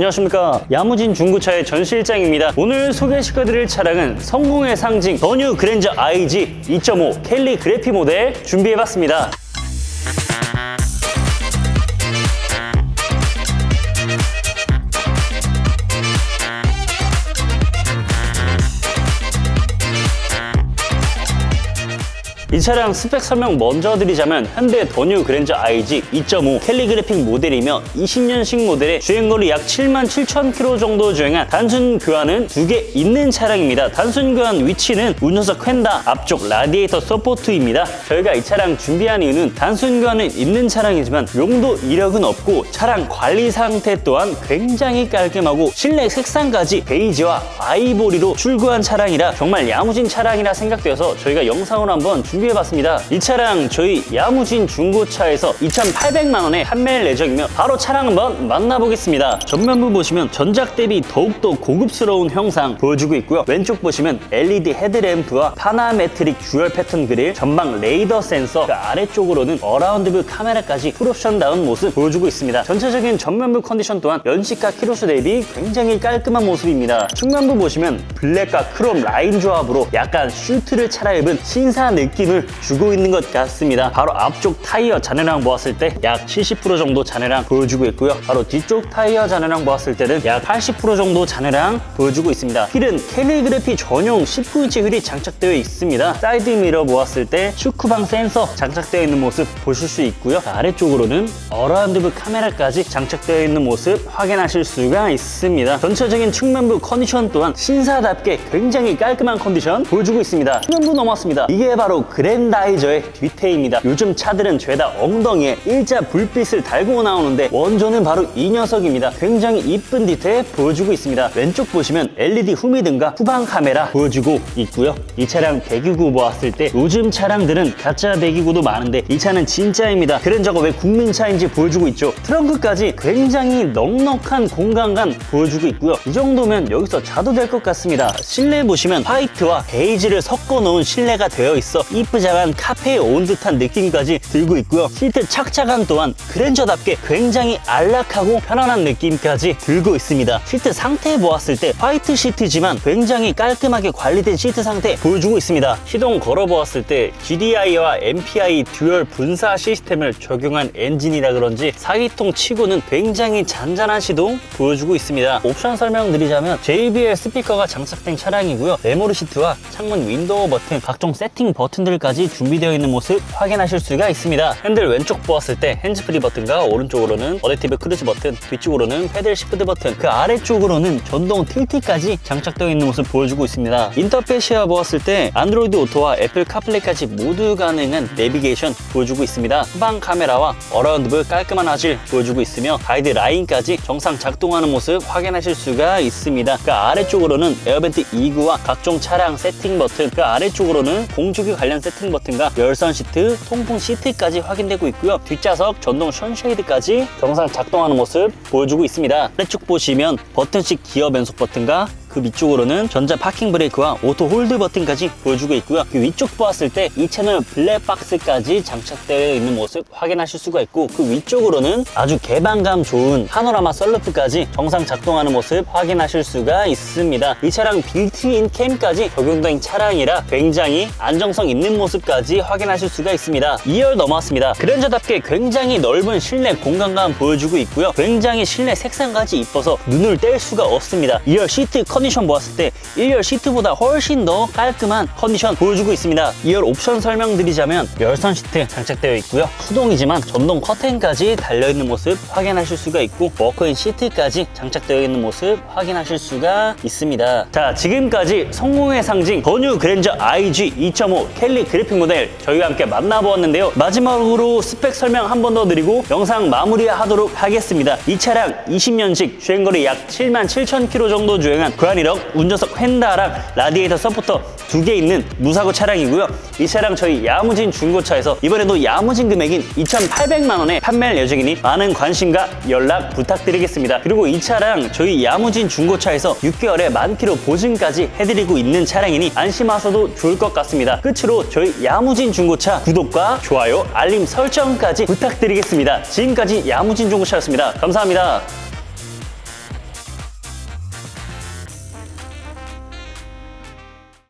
안녕하십니까. 야무진 중고차의 전 실장입니다. 오늘 소개시켜드릴 차량은 성공의 상징 더 뉴 그랜저 IG 2.5 켈리 그래피 모델 준비해봤습니다 이 차량 스펙 설명 먼저 드리자면 현대 더뉴 그랜저 IG 2.5 캘리그래픽 모델이며 20년식 모델에 주행거리 약 7만 7천 킬로 정도 주행한 단순 교환은 두 개 있는 차량입니다. 단순 교환 위치는 운전석 휀다 앞쪽 라디에이터 서포트입니다. 저희가 이 차량 준비한 이유는 단순 교환은 있는 차량이지만 용도 이력은 없고 차량 관리 상태 또한 굉장히 깔끔하고 실내 색상까지 베이지와 아이보리로 출고한 차량이라 정말 야무진 차량이라 생각되어서 저희가 영상으로 한번 준비 해봤습니다. 이 차량 저희 야무진 중고차에서 2,800만 원에 판매할 예정이며 바로 차량 한번 만나보겠습니다. 전면부 보시면 전작 대비 더욱더 고급스러운 형상 보여주고 있고요. 왼쪽 보시면 LED 헤드램프와 파나메트릭 듀얼 패턴 그릴, 전방 레이더 센서, 그 아래쪽으로는 어라운드뷰 카메라까지 풀옵션다운 모습 보여주고 있습니다. 전체적인 전면부 컨디션 또한 연식과 키로수 대비 굉장히 깔끔한 모습입니다. 측면부 보시면 블랙과 크롬 라인 조합으로 약간 슈트를 차려입은 신사 느낌 을 주고 있는 것 같습니다. 바로 앞쪽 타이어 잔해량 보았을 때 약 70% 정도 잔해량 보여주고 있고요. 바로 뒤쪽 타이어 잔해량 보았을 때는 약 80% 정도 잔해량 보여주고 있습니다. 휠은 캘리그래피 전용 19인치 휠이 장착되어 있습니다. 사이드 미러 보았을 때 슈크방 센서 장착되어 있는 모습 보실 수 있고요. 아래쪽으로는 어라운드뷰 카메라까지 장착되어 있는 모습 확인하실 수가 있습니다. 전체적인 측면부 컨디션 또한 신사답게 굉장히 깔끔한 컨디션 보여주고 있습니다. 측면부 넘었습니다. 이게 바로 그 랜다이저의 뒤태입니다. 요즘 차들은 죄다 엉덩이에 일자 불빛을 달고 나오는데 원조는 바로 이 녀석입니다. 굉장히 이쁜 디테일 보여주고 있습니다. 왼쪽 보시면 LED 후미등과 후방 카메라 보여주고 있고요. 이 차량 배기구 보았을 때 요즘 차량들은 가짜 배기구도 많은데 이 차는 진짜입니다. 그랜저가 왜 국민차인지 보여주고 있죠. 트렁크까지 굉장히 넉넉한 공간감 보여주고 있고요. 이 정도면 여기서 자도 될 것 같습니다. 실내 보시면 화이트와 베이지를 섞어 놓은 실내가 되어 있어 이 쁘장한 카페에 온 듯한 느낌까지 들고 있고요. 시트 착착함 또한 그랜저답게 굉장히 안락하고 편안한 느낌까지 들고 있습니다. 시트 상태 보았을 때 화이트 시트지만 굉장히 깔끔하게 관리된 시트 상태 보여주고 있습니다. 시동 걸어 보았을 때 GDI와 MPI 듀얼 분사 시스템을 적용한 엔진이라 그런지 4기통 치고는 굉장히 잔잔한 시동 보여주고 있습니다. 옵션 설명드리자면 JBL 스피커가 장착된 차량이고요. 메모리 시트와 창문 윈도우 버튼, 각종 세팅 버튼들 까지 준비되어 있는 모습 확인하실 수가 있습니다. 핸들 왼쪽 보았을 때 핸즈프리 버튼과 오른쪽으로는 어댑티브 크루즈 버튼, 뒤쪽으로는 패들 시프트 버튼, 그 아래쪽으로는 전동 틸트까지 장착되어 있는 모습 보여주고 있습니다. 인터페시아 보았을 때 안드로이드 오토와 애플 카플레이까지 모두 가능한 내비게이션 보여주고 있습니다. 후방 카메라와 어라운드뷰 깔끔한 화질 보여주고 있으며 가이드 라인까지 정상 작동하는 모습 확인하실 수가 있습니다. 그 아래쪽으로는 에어벤트 2구와 각종 차량 세팅 버튼, 그 아래쪽으로는 공주기 관련 세팅 버튼과 열선 시트, 통풍 시트까지 확인되고 있고요. 뒷좌석 전동 션쉐이드까지 정상 작동하는 모습 보여주고 있습니다. 아래쪽 보시면 버튼식 기어 변속 버튼과 그 위쪽으로는 전자 파킹 브레이크와 오토 홀드 버튼까지 보여주고 있고요. 그 위쪽 보았을 때 이 채널 블랙박스까지 장착되어 있는 모습 확인하실 수가 있고 그 위쪽으로는 아주 개방감 좋은 파노라마 썰루프까지 정상 작동하는 모습 확인하실 수가 있습니다. 이 차량 빌트인 캠까지 적용된 차량이라 굉장히 안정성 있는 모습까지 확인하실 수가 있습니다. 2열 넘어왔습니다. 그랜저답게 굉장히 넓은 실내 공간감 보여주고 있고요. 굉장히 실내 색상까지 이뻐서 눈을 뗄 수가 없습니다. 2열 시트 컨디션 보았을 때 1열 시트보다 훨씬 더 깔끔한 컨디션 보여주고 있습니다. 2열 옵션 설명드리자면 열선 시트 장착되어 있고요. 수동이지만 전동 커튼까지 달려있는 모습 확인하실 수가 있고 워크인 시트까지 장착되어 있는 모습 확인하실 수가 있습니다. 자 지금까지 성공의 상징 더뉴 그랜저 IG 2.5 켈리 그래픽 모델 저희와 함께 만나보았는데요. 마지막으로 스펙 설명 한 번 더 드리고 영상 마무리하도록 하겠습니다. 이 차량 20년식 주행거리 약 7만 7천 킬로 정도 주행한 고안이력 운전석 휀다랑 라디에이터 서포터 두 개 있는 무사고 차량이고요. 이 차량 저희 야무진 중고차에서 이번에도 야무진 금액인 2,800만 원에 판매할 예정이니 많은 관심과 연락 부탁드리겠습니다. 그리고 이 차량 저희 야무진 중고차에서 6개월에 만 킬로 보증까지 해드리고 있는 차량이니 안심하셔도 좋을 것 같습니다. 끝으로 저희 야무진 중고차 구독과 좋아요, 알림 설정까지 부탁드리겠습니다. 지금까지 야무진 중고차였습니다. 감사합니다.